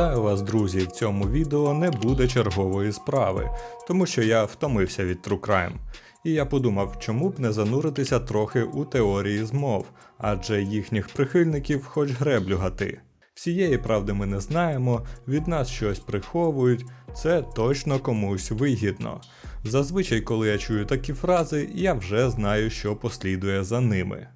Вітаю вас, друзі! В цьому відео не буде чергової справи, тому що я втомився від True Crime. І я подумав, чому б не зануритися трохи у теорії змов, адже їхніх прихильників хоч греблю гати. Всієї правди ми не знаємо, від нас щось приховують, це точно комусь вигідно. Зазвичай, коли я чую такі фрази, я вже знаю, що послідує за ними.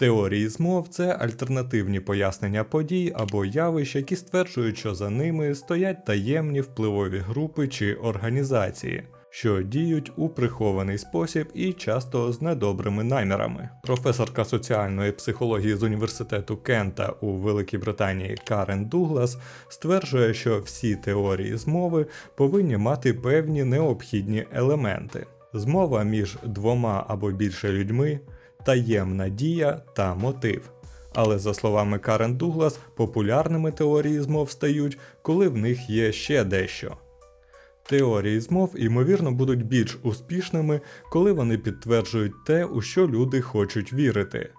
Теорії змов це альтернативні пояснення подій або явищ, які стверджують, що за ними стоять таємні впливові групи чи організації, що діють у прихований спосіб і часто з недобрими намірами. Професорка соціальної психології з університету Кента у Великій Британії Карен Дуглас стверджує, що всі теорії змови повинні мати певні необхідні елементи. Змова між двома або більше людьми таємна дія та мотив. Але за словами Карен Дуглас, популярними теорії змов стають, коли в них є ще дещо. Теорії змов, ймовірно, будуть більш успішними, коли вони підтверджують те, у що люди хочуть вірити.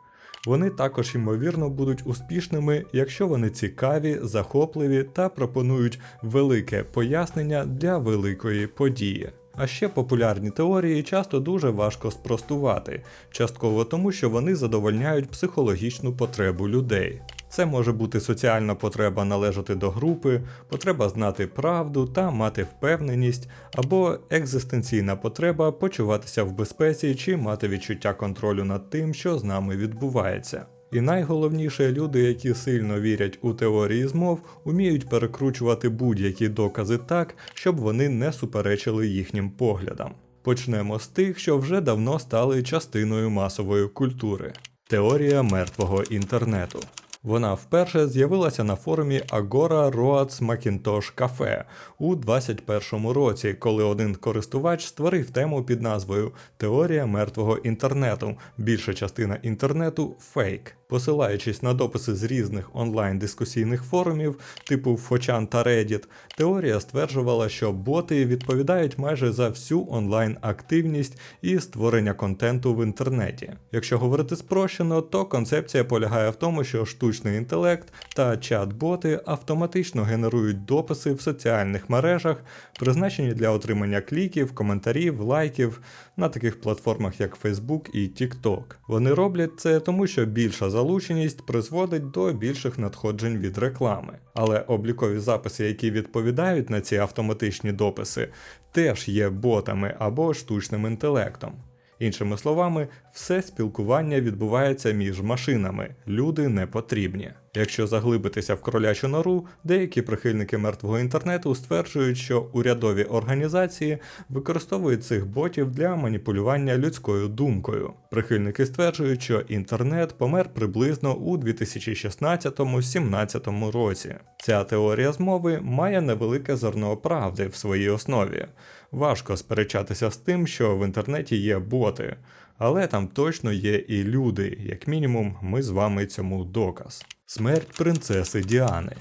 Вони також, ймовірно, будуть успішними, якщо вони цікаві, захопливі та пропонують велике пояснення для великої події. А ще популярні теорії часто дуже важко спростувати, частково тому, що вони задовольняють психологічну потребу людей. Це може бути соціальна потреба належати до групи, потреба знати правду та мати впевненість, або екзистенційна потреба почуватися в безпеці чи мати відчуття контролю над тим, що з нами відбувається. І найголовніше, люди, які сильно вірять у теорії змов, уміють перекручувати будь-які докази так, щоб вони не суперечили їхнім поглядам. Почнемо з тих, що вже давно стали частиною масової культури. Теорія мертвого інтернету. Вона вперше з'явилася на форумі Agora Roads Macintosh Cafe у 2021 році, коли один користувач створив тему під назвою Теорія мертвого інтернету. Більша частина інтернету фейк. Посилаючись на дописи з різних онлайн-дискусійних форумів, типу Фочан та Reddit, теорія стверджувала, що боти відповідають майже за всю онлайн-активність і створення контенту в інтернеті. Якщо говорити спрощено, то концепція полягає в тому, що штучний інтелект та чат-боти автоматично генерують дописи в соціальних мережах, призначені для отримання кліків, коментарів, лайків на таких платформах, як Facebook і TikTok. Вони роблять це тому, що більша залученість призводить до більших надходжень від реклами. Але облікові записи, які відповідають на ці автоматичні дописи, теж є ботами або штучним інтелектом. Іншими словами, все спілкування відбувається між машинами, люди не потрібні. Якщо заглибитися в кролячу нору, деякі прихильники мертвого інтернету стверджують, що урядові організації використовують цих ботів для маніпулювання людською думкою. Прихильники стверджують, що інтернет помер приблизно у 2016-17 році. Ця теорія змови має невелике зерно правди в своїй основі. Важко сперечатися з тим, що в інтернеті є боти, але там точно є і люди, як мінімум, ми з вами цьому доказ. Смерть принцеси Діани.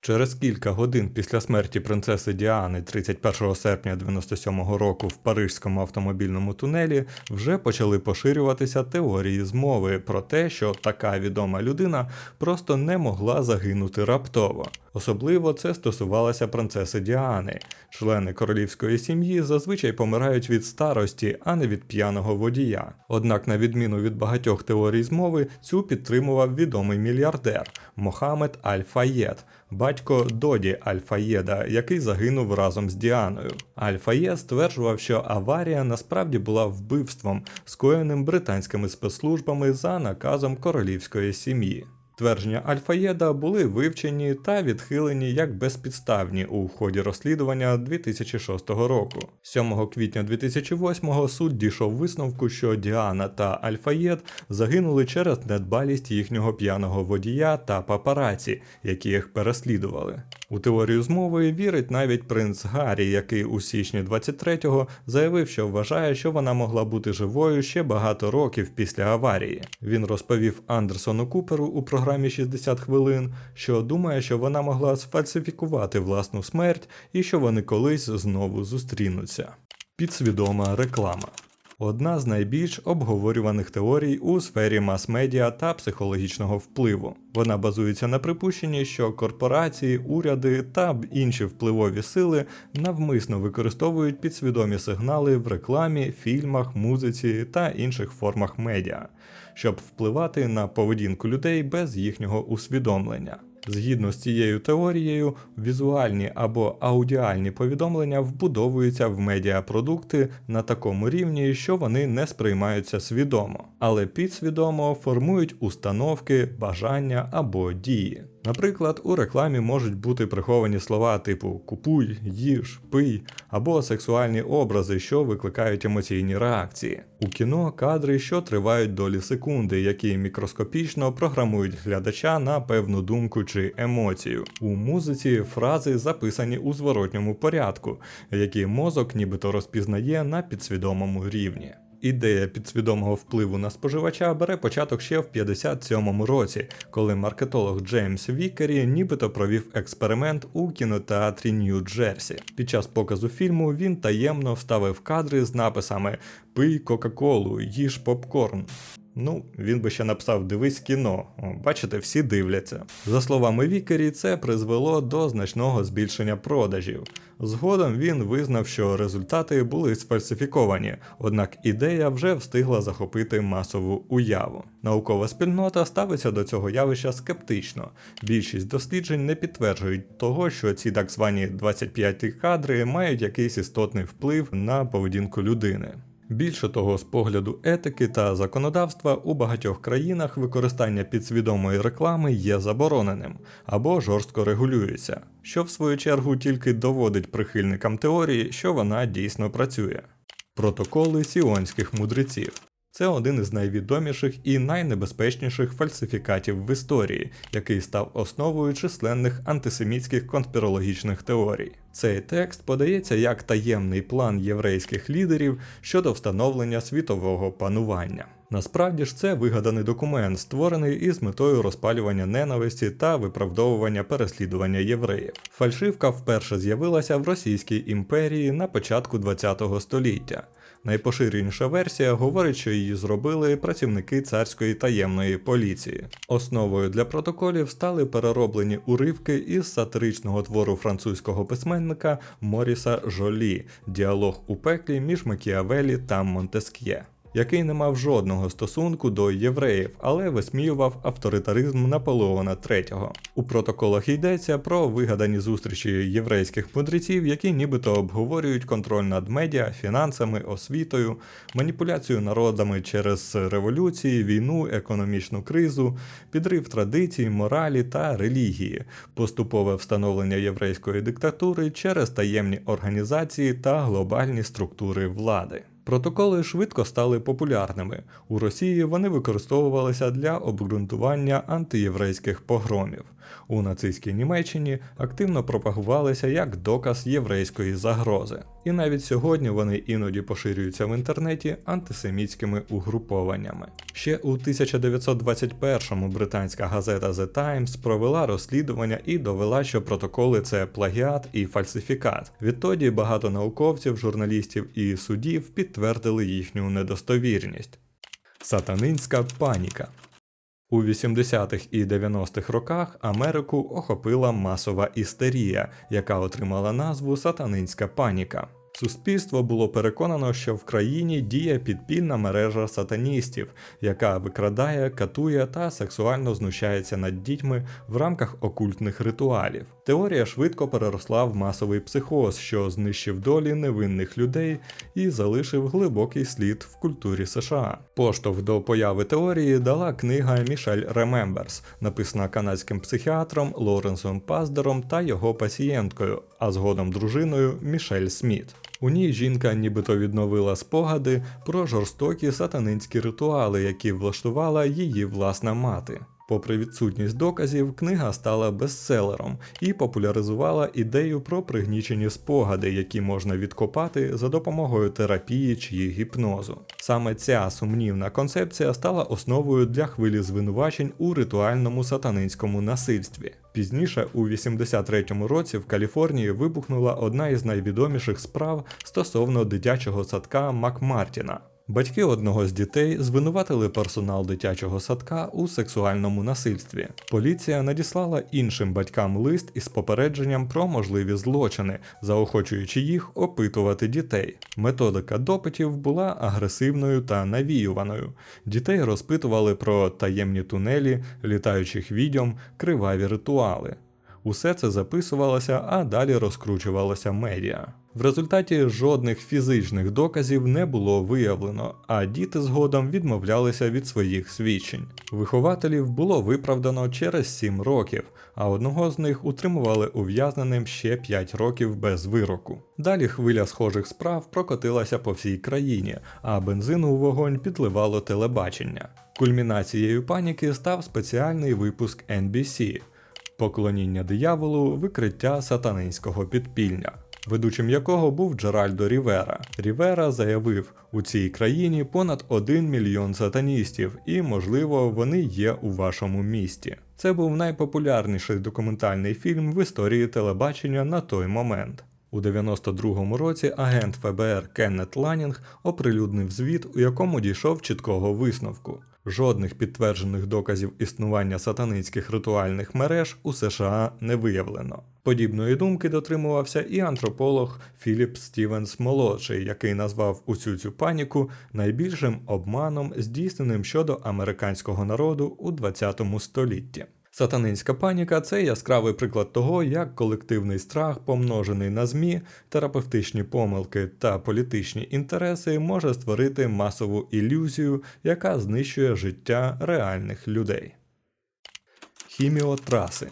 Через кілька годин після смерті принцеси Діани 31 серпня 97-го року в парижському автомобільному тунелі вже почали поширюватися теорії змови про те, що така відома людина просто не могла загинути раптово. Особливо це стосувалося принцеси Діани. Члени королівської сім'ї зазвичай помирають від старості, а не від п'яного водія. Однак, на відміну від багатьох теорій змови, цю підтримував відомий мільярдер Мохамед Аль-Фаєд, батько Доді Аль-Фаєда, який загинув разом з Діаною. Аль-Фаєд стверджував, що аварія насправді була вбивством, скоєним британськими спецслужбами за наказом королівської сім'ї. Твердження Альфаєда були вивчені та відхилені як безпідставні у ході розслідування 2006 року. 7 квітня 2008 суд дійшов висновку, що Діана та Альфаєд загинули через недбалість їхнього п'яного водія та папараці, які їх переслідували. У теорію змови вірить навіть принц Гаррі, який у січні 23-го заявив, що вважає, що вона могла бути живою ще багато років після аварії. Він розповів Андерсону Куперу у програмі 60 хвилин, що думає, що вона могла сфальсифікувати власну смерть і що вони колись знову зустрінуться. Підсвідома реклама. Одна з найбільш обговорюваних теорій у сфері мас-медіа та психологічного впливу. Вона базується на припущенні, що корпорації, уряди та інші впливові сили навмисно використовують підсвідомі сигнали в рекламі, фільмах, музиці та інших формах медіа, щоб впливати на поведінку людей без їхнього усвідомлення. Згідно з цією теорією, візуальні або аудіальні повідомлення вбудовуються в медіапродукти на такому рівні, що вони не сприймаються свідомо, але підсвідомо формують установки, бажання або дії. Наприклад, у рекламі можуть бути приховані слова типу купуй, їж, пий або сексуальні образи, що викликають емоційні реакції. У кіно кадри, що тривають долі секунди, які мікроскопічно програмують глядача на певну думку чи емоцію. У музиці фрази записані у зворотньому порядку, які мозок нібито розпізнає на підсвідомому рівні. Ідея підсвідомого впливу на споживача бере початок ще в 57-му році, коли маркетолог Джеймс Вікері нібито провів експеримент у кінотеатрі Нью-Джерсі. Під час показу фільму він таємно вставив кадри з написами Пий Кока-Колу, їж попкорн. Ну, він би ще написав Дивись кіно. Бачите, всі дивляться. За словами Вікері, це призвело до значного збільшення продажів. Згодом він визнав, що результати були сфальсифіковані, однак ідея вже встигла захопити масову уяву. Наукова спільнота ставиться до цього явища скептично. Більшість досліджень не підтверджують того, що ці так звані 25 кадри мають якийсь істотний вплив на поведінку людини. Більше того, з погляду етики та законодавства у багатьох країнах використання підсвідомої реклами є забороненим або жорстко регулюється, що в свою чергу тільки доводить прихильникам теорії, що вона дійсно працює. Протоколи сіонських мудреців. Це один із найвідоміших і найнебезпечніших фальсифікатів в історії, який став основою численних антисемітських конспірологічних теорій. Цей текст подається як таємний план єврейських лідерів щодо встановлення світового панування. Насправді ж це вигаданий документ, створений із метою розпалювання ненависті та виправдовування переслідування євреїв. Фальшивка вперше з'явилася в Російській імперії на початку ХХ століття. Найпоширеніша версія говорить, що її зробили працівники царської таємної поліції. Основою для протоколів стали перероблені уривки із сатиричного твору французького письменника Моріса Жолі Діалог у пеклі між Макіавелі та Монтеск'є який не мав жодного стосунку до євреїв, але висміював авторитаризм Наполеона III. У протоколах йдеться про вигадані зустрічі єврейських мудреців, які нібито обговорюють контроль над медіа, фінансами, освітою, маніпуляцію народами через революції, війну, економічну кризу, підрив традицій, моралі та релігії, поступове встановлення єврейської диктатури через таємні організації та глобальні структури влади. Протоколи швидко стали популярними. У Росії вони використовувалися для обґрунтування антиєврейських погромів. У нацистській Німеччині активно пропагувалися як доказ єврейської загрози. І навіть сьогодні вони іноді поширюються в інтернеті антисемітськими угрупованнями. Ще у 1921-му британська газета The Times провела розслідування і довела, що протоколи це плагіат і фальсифікат. Відтоді багато науковців, журналістів і судів підтвердили їхню недостовірність. Сатанинська паніка. У 80-х і 90-х роках Америку охопила масова істерія, яка отримала назву Сатанинська паніка. Суспільство було переконано, що в країні діє підпільна мережа сатаністів, яка викрадає, катує та сексуально знущається над дітьми в рамках окультних ритуалів. Теорія швидко переросла в масовий психоз, що знищив долі невинних людей і залишив глибокий слід в культурі США. Поштовх до появи теорії дала книга Мішель Ремемберс, написана канадським психіатром Лоренсом Паздером та його пацієнткою, а згодом дружиною Мішель Сміт. У ній жінка нібито відновила спогади про жорстокі сатанинські ритуали, які влаштувала її власна мати. Попри відсутність доказів, книга стала бестселером і популяризувала ідею про пригнічені спогади, які можна відкопати за допомогою терапії чи гіпнозу. Саме ця сумнівна концепція стала основою для хвилі звинувачень у ритуальному сатанинському насильстві. Пізніше, у 83-му році, в Каліфорнії вибухнула одна із найвідоміших справ стосовно дитячого садка Макмартіна. Батьки одного з дітей звинуватили персонал дитячого садка у сексуальному насильстві. Поліція надіслала іншим батькам лист із попередженням про можливі злочини, заохочуючи їх опитувати дітей. Методика допитів була агресивною та навіюваною. Дітей розпитували про таємні тунелі, літаючих відьом, криваві ритуали. Усе це записувалося, а далі розкручувалося медіа. В результаті жодних фізичних доказів не було виявлено, а діти згодом відмовлялися від своїх свідчень. Вихователів було виправдано через 7 років, а одного з них утримували ув'язненим ще 5 років без вироку. Далі хвиля схожих справ прокотилася по всій країні, а бензину у вогонь підливало телебачення. Кульмінацією паніки став спеціальний випуск NBC Поклоніння дияволу, викриття сатанинського підпілля, ведучим якого був Джеральдо Рівера. Рівера заявив, у цій країні понад 1 мільйон сатаністів, і, можливо, вони є у вашому місті. Це був найпопулярніший документальний фільм в історії телебачення на той момент. У 92-му році агент ФБР Кеннет Ланінг оприлюднив звіт, у якому дійшов чіткого висновку. Жодних підтверджених доказів існування сатанинських ритуальних мереж у США не виявлено. Подібної думки дотримувався і антрополог Філіп Стівенс молодший, який назвав усю цю паніку найбільшим обманом, здійсненим щодо американського народу у 20 столітті. Сатанинська паніка це яскравий приклад того, як колективний страх, помножений на ЗМІ, терапевтичні помилки та політичні інтереси, може створити масову ілюзію, яка знищує життя реальних людей. Хіміотраси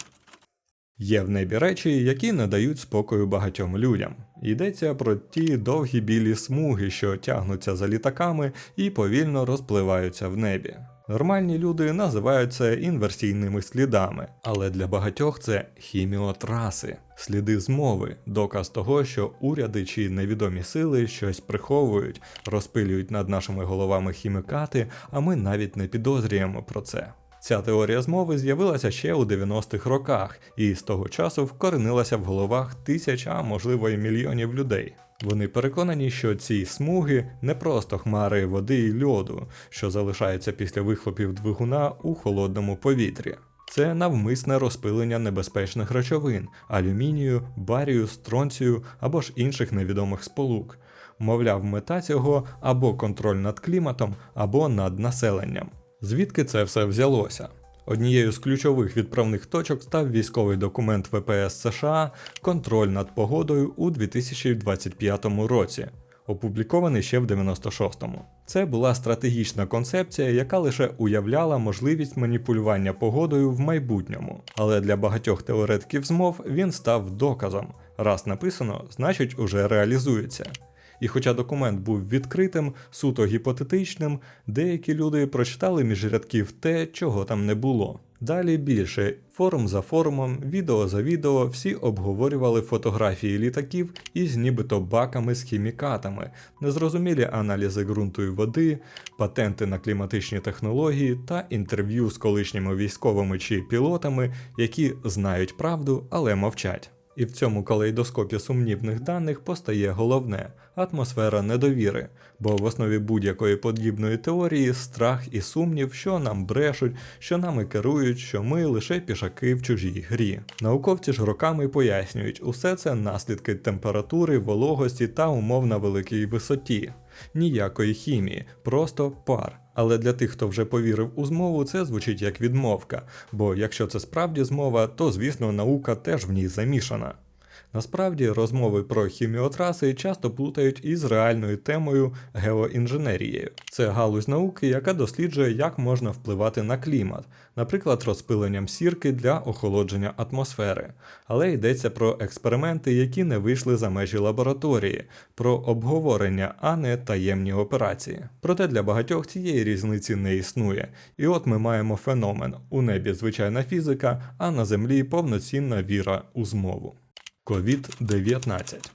Є в небі речі, які не дають спокою багатьом людям. Йдеться про ті довгі білі смуги, що тягнуться за літаками і повільно розпливаються в небі. Нормальні люди називають це інверсійними слідами, але для багатьох це хіміотраси, сліди змови, доказ того, що уряди чи невідомі сили щось приховують, розпилюють над нашими головами хімікати, а ми навіть не підозрюємо про це. Ця теорія змови з'явилася ще у 90-х роках і з того часу вкоренилася в головах тисяч, а можливо і мільйонів людей. Вони переконані, що ці смуги не просто хмари води і льоду, що залишаються після вихлопів двигуна у холодному повітрі. Це навмисне розпилення небезпечних речовин, алюмінію, барію, стронцію або ж інших невідомих сполук. Мовляв, мета цього або контроль над кліматом, або над населенням. Звідки це все взялося? Однією з ключових відправних точок став військовий документ ВПС США Контроль над погодою у 2025 році, опублікований ще в 96-му. Це була стратегічна концепція, яка лише уявляла можливість маніпулювання погодою в майбутньому. Але для багатьох теоретиків змов він став доказом. Раз написано, значить уже реалізується. І хоча документ був відкритим, суто гіпотетичним, деякі люди прочитали між рядків те, чого там не було. Далі більше форум за форумом, відео за відео, всі обговорювали фотографії літаків із нібито баками з хімікатами, незрозумілі аналізи ґрунту і води, патенти на кліматичні технології та інтерв'ю з колишніми військовими чи пілотами, які знають правду, але мовчать. І в цьому калейдоскопі сумнівних даних постає головне атмосфера недовіри, бо в основі будь-якої подібної теорії страх і сумнів, що нам брешуть, що нами керують, що ми лише пішаки в чужій грі. Науковці ж роками пояснюють, усе це наслідки температури, вологості та умов на великій висоті. Ніякої хімії, просто пар. Але для тих, хто вже повірив у змову, це звучить як відмовка, бо якщо це справді змова, то звісно наука теж в ній замішана. Насправді розмови про хіміотраси часто плутають із реальною темою геоінженерією. Це галузь науки, яка досліджує, як можна впливати на клімат, наприклад, розпиленням сірки для охолодження атмосфери. Але йдеться про експерименти, які не вийшли за межі лабораторії, про обговорення, а не таємні операції. Проте для багатьох цієї різниці не існує. І от ми маємо феномен: у небі звичайна фізика, а на землі повноцінна віра у змову. COVID-19.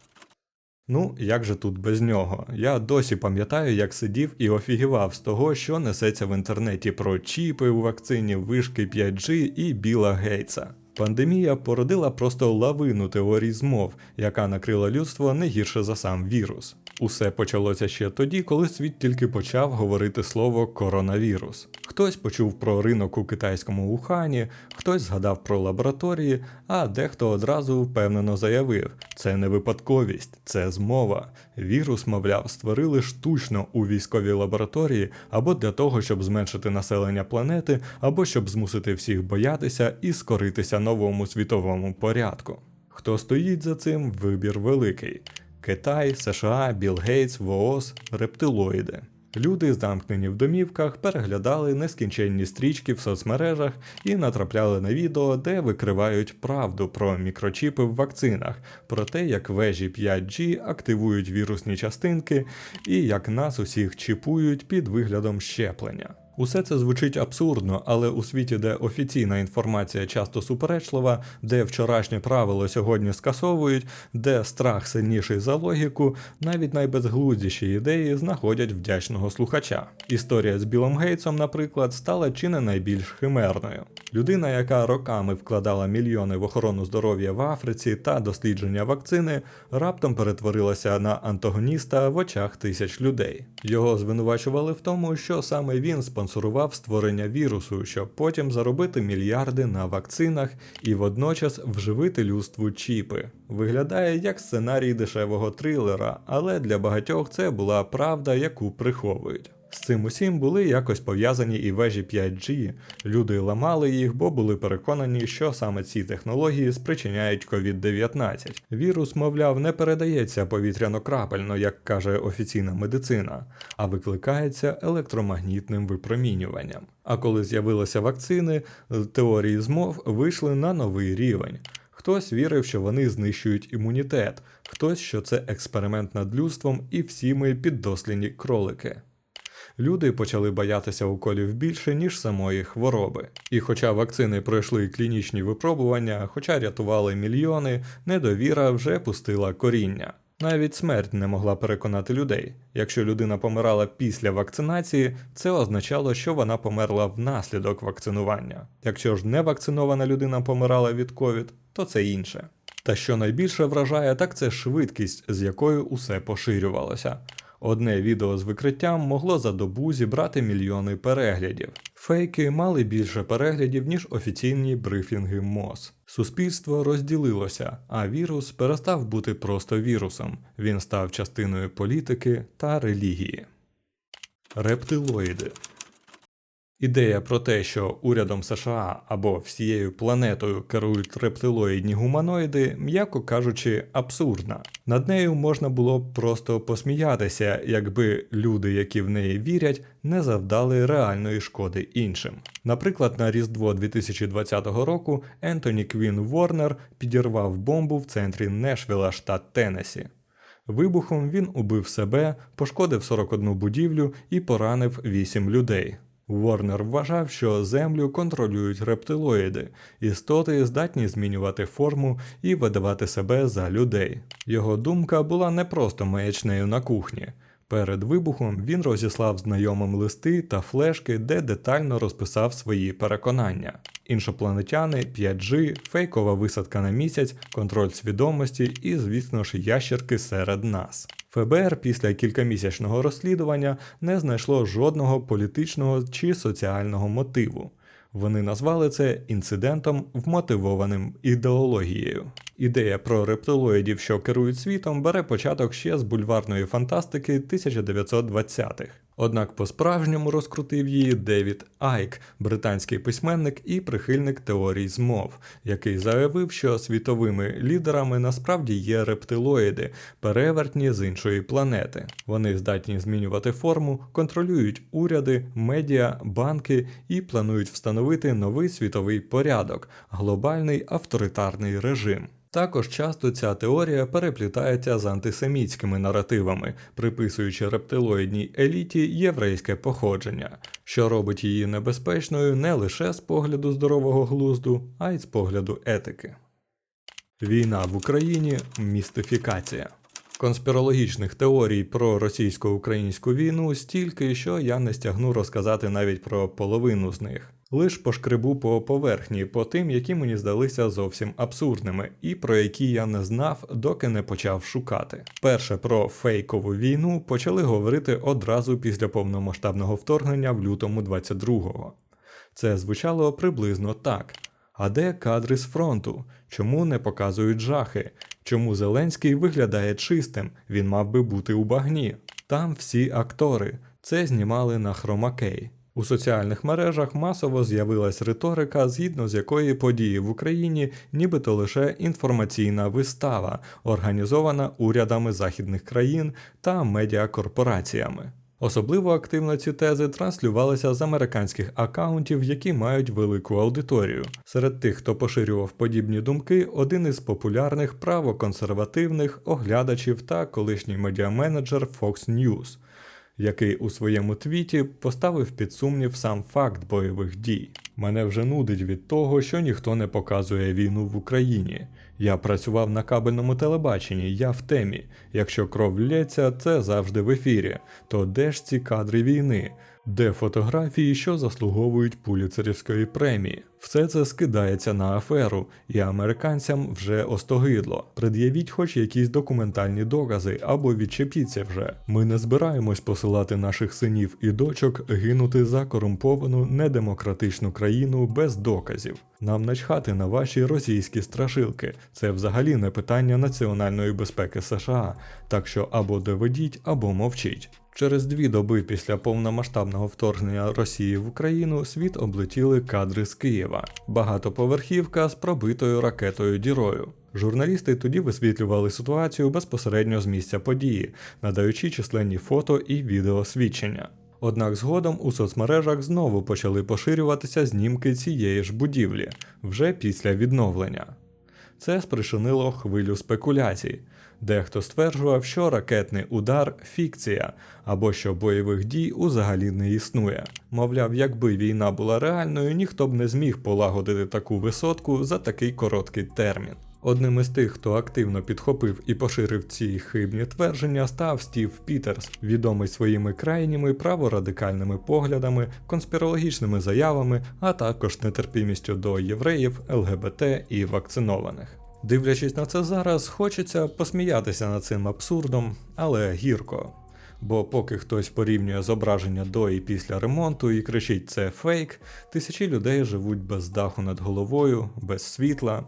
Ну, як же тут без нього? Я досі пам'ятаю, як сидів і офігівав з того, що несеться в інтернеті про чіпи у вакцині, вишки 5G і Біла Гейтса. Пандемія породила просто лавину теорій змов, яка накрила людство не гірше за сам вірус. Усе почалося ще тоді, коли світ тільки почав говорити слово коронавірус. Хтось почув про ринок у китайському Ухані, хтось згадав про лабораторії, а дехто одразу впевнено заявив: це не випадковість, це змова. Вірус, мовляв, створили штучно у військовій лабораторії або для того, щоб зменшити населення планети, або щоб змусити всіх боятися і скоритися новому світовому порядку. Хто стоїть за цим, вибір великий. Китай, США, Білл Гейтс, ВООЗ, рептилоїди. Люди, замкнені в домівках, переглядали нескінченні стрічки в соцмережах і натрапляли на відео, де викривають правду про мікрочіпи в вакцинах, про те, як вежі 5G активують вірусні частинки і як нас усіх чіпують під виглядом щеплення. Усе це звучить абсурдно, але у світі, де офіційна інформація часто суперечлива, де вчорашнє правило сьогодні скасовують, де страх сильніший за логіку, навіть найбезглуздіші ідеї знаходять вдячного слухача. Історія з Білом Гейтсом, наприклад, стала чи не найбільш химерною. Людина, яка роками вкладала мільйони в охорону здоров'я в Африці та дослідження вакцини, раптом перетворилася на антагоніста в очах тисяч людей. Його звинувачували в тому, що саме він спонсорував створення вірусу, щоб потім заробити мільярди на вакцинах і водночас вживити людству чіпи. Виглядає як сценарій дешевого трилера, але для багатьох це була правда, яку приховують. З цим усім були якось пов'язані і вежі 5G. Люди ламали їх, бо були переконані, що саме ці технології спричиняють COVID-19. Вірус, мовляв, не передається повітряно-крапельно, як каже офіційна медицина, а викликається електромагнітним випромінюванням. А коли з'явилися вакцини, теорії змов вийшли на новий рівень. Хтось вірив, що вони знищують імунітет, хтось, що це експеримент над людством, і всі ми піддослідні кролики. Люди почали боятися уколів більше, ніж самої хвороби. І хоча вакцини пройшли клінічні випробування, хоча рятували мільйони, недовіра вже пустила коріння. Навіть смерть не могла переконати людей. Якщо людина помирала після вакцинації, це означало, що вона померла внаслідок вакцинування. Якщо ж не вакцинована людина помирала від ковід, то це інше. Та що найбільше вражає, так це швидкість, з якою усе поширювалося. Одне відео з викриттям могло за добу зібрати мільйони переглядів. Фейки мали більше переглядів, ніж офіційні брифінги МОЗ. Суспільство розділилося, а вірус перестав бути просто вірусом. Він став частиною політики та релігії. Рептилоїди Ідея про те, що урядом США або всією планетою керують рептилоїдні гуманоїди, м'яко кажучи, абсурдна. Над нею можна було б просто посміятися, якби люди, які в неї вірять, не завдали реальної шкоди іншим. Наприклад, на Різдво 2020 року Ентоні Квін Ворнер підірвав бомбу в центрі Нешвіла, штат Теннесі. Вибухом він убив себе, пошкодив 41 будівлю і поранив 8 людей. Ворнер вважав, що Землю контролюють рептилоїди, істоти здатні змінювати форму і видавати себе за людей. Його думка була не просто маячнею на кухні. Перед вибухом він розіслав знайомим листи та флешки, де детально розписав свої переконання. Іншопланетяни, 5G, фейкова висадка на місяць, контроль свідомості і, звісно ж, ящерки серед нас. ФБР після кількамісячного розслідування не знайшло жодного політичного чи соціального мотиву. Вони назвали це інцидентом, вмотивованим ідеологією. Ідея про рептилоїдів, що керують світом, бере початок ще з бульварної фантастики 1920-х. Однак по-справжньому розкрутив її Девід Айк, британський письменник і прихильник теорій змов, який заявив, що світовими лідерами насправді є рептилоїди, перевертні з іншої планети. Вони здатні змінювати форму, контролюють уряди, медіа, банки і планують встановити новий світовий порядок, глобальний авторитарний режим. Також часто ця теорія переплітається з антисемітськими наративами, приписуючи рептилоїдній еліті єврейське походження, що робить її небезпечною не лише з погляду здорового глузду, а й з погляду етики. Війна в Україні містифікація. Конспірологічних теорій про російсько-українську війну стільки, що я не стягну розказати навіть про половину з них. Лиш пошкребу по поверхні, по тим, які мені здалися зовсім абсурдними, і про які я не знав, доки не почав шукати. Перше про фейкову війну почали говорити одразу після повномасштабного вторгнення в лютому 22-го. Це звучало приблизно так. А де кадри з фронту? Чому не показують жахи? Чому Зеленський виглядає чистим? Він мав би бути у багні. Там всі актори. Це знімали на хромакей. У соціальних мережах масово з'явилась риторика, згідно з якої події в Україні нібито лише інформаційна вистава, організована урядами західних країн та медіакорпораціями. Особливо активно ці тези транслювалися з американських акаунтів, які мають велику аудиторію. Серед тих, хто поширював подібні думки, один із популярних правоконсервативних оглядачів та колишній медіаменеджер Fox News, який у своєму твіті поставив під сумнів сам факт бойових дій. Мене вже нудить від того, що ніхто не показує війну в Україні. Я працював на кабельному телебаченні, я в темі. Якщо кров лється, це завжди в ефірі. То де ж ці кадри війни? Де фотографії, що заслуговують пуліцерівської премії? Все це скидається на аферу, і американцям вже остогидло. Пред'явіть хоч якісь документальні докази або відчепіться вже. Ми не збираємось посилати наших синів і дочок гинути за корумповану недемократичну країну без доказів. Нам начхати на ваші російські страшилки. Це взагалі не питання національної безпеки США. Так що або доведіть, або мовчіть. Через дві доби після повномасштабного вторгнення Росії в Україну світ облетіли кадри з Києва. Багатоповерхівка з пробитою ракетою дірою. Журналісти тоді висвітлювали ситуацію безпосередньо з місця події, надаючи численні фото і відеосвідчення. Однак згодом у соцмережах знову почали поширюватися знімки цієї ж будівлі вже після відновлення. Це спричинило хвилю спекуляцій. Дехто стверджував, що ракетний удар фікція, або що бойових дій узагалі не існує. Мовляв, якби війна була реальною, ніхто б не зміг полагодити таку висотку за такий короткий термін. Одним із тих, хто активно підхопив і поширив ці хибні твердження, став Стів Пітерс, відомий своїми крайніми праворадикальними поглядами, конспірологічними заявами, а також нетерпімістю до євреїв, ЛГБТ і вакцинованих. Дивлячись на це зараз, хочеться посміятися над цим абсурдом, але гірко. Бо поки хтось порівнює зображення до і після ремонту і кричить це фейк, тисячі людей живуть без даху над головою, без світла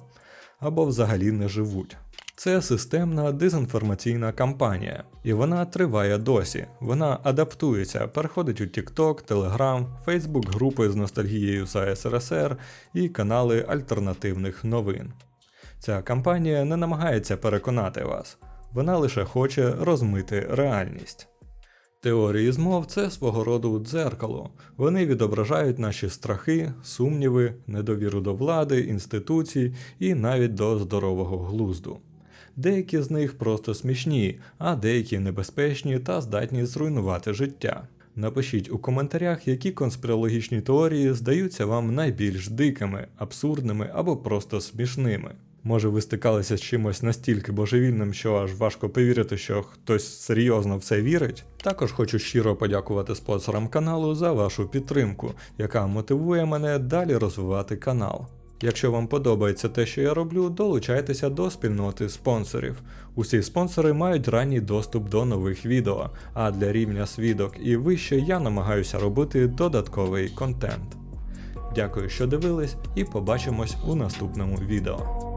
або взагалі не живуть. Це системна дезінформаційна кампанія, і вона триває досі. Вона адаптується, переходить у TikTok, Telegram, Facebook групи з ностальгією за СРСР і канали альтернативних новин. Ця кампанія не намагається переконати вас, вона лише хоче розмити реальність. Теорії змов це свого роду дзеркало. Вони відображають наші страхи, сумніви, недовіру до влади, інституцій і навіть до здорового глузду. Деякі з них просто смішні, а деякі небезпечні та здатні зруйнувати життя. Напишіть у коментарях, які конспірологічні теорії здаються вам найбільш дикими, абсурдними або просто смішними. Може, ви стикалися з чимось настільки божевільним, що аж важко повірити, що хтось серйозно в це вірить. Також хочу щиро подякувати спонсорам каналу за вашу підтримку, яка мотивує мене далі розвивати канал. Якщо вам подобається те, що я роблю, долучайтеся до спільноти спонсорів. Усі спонсори мають ранній доступ до нових відео, а для рівня свідок і вище я намагаюся робити додатковий контент. Дякую, що дивились, і побачимось у наступному відео.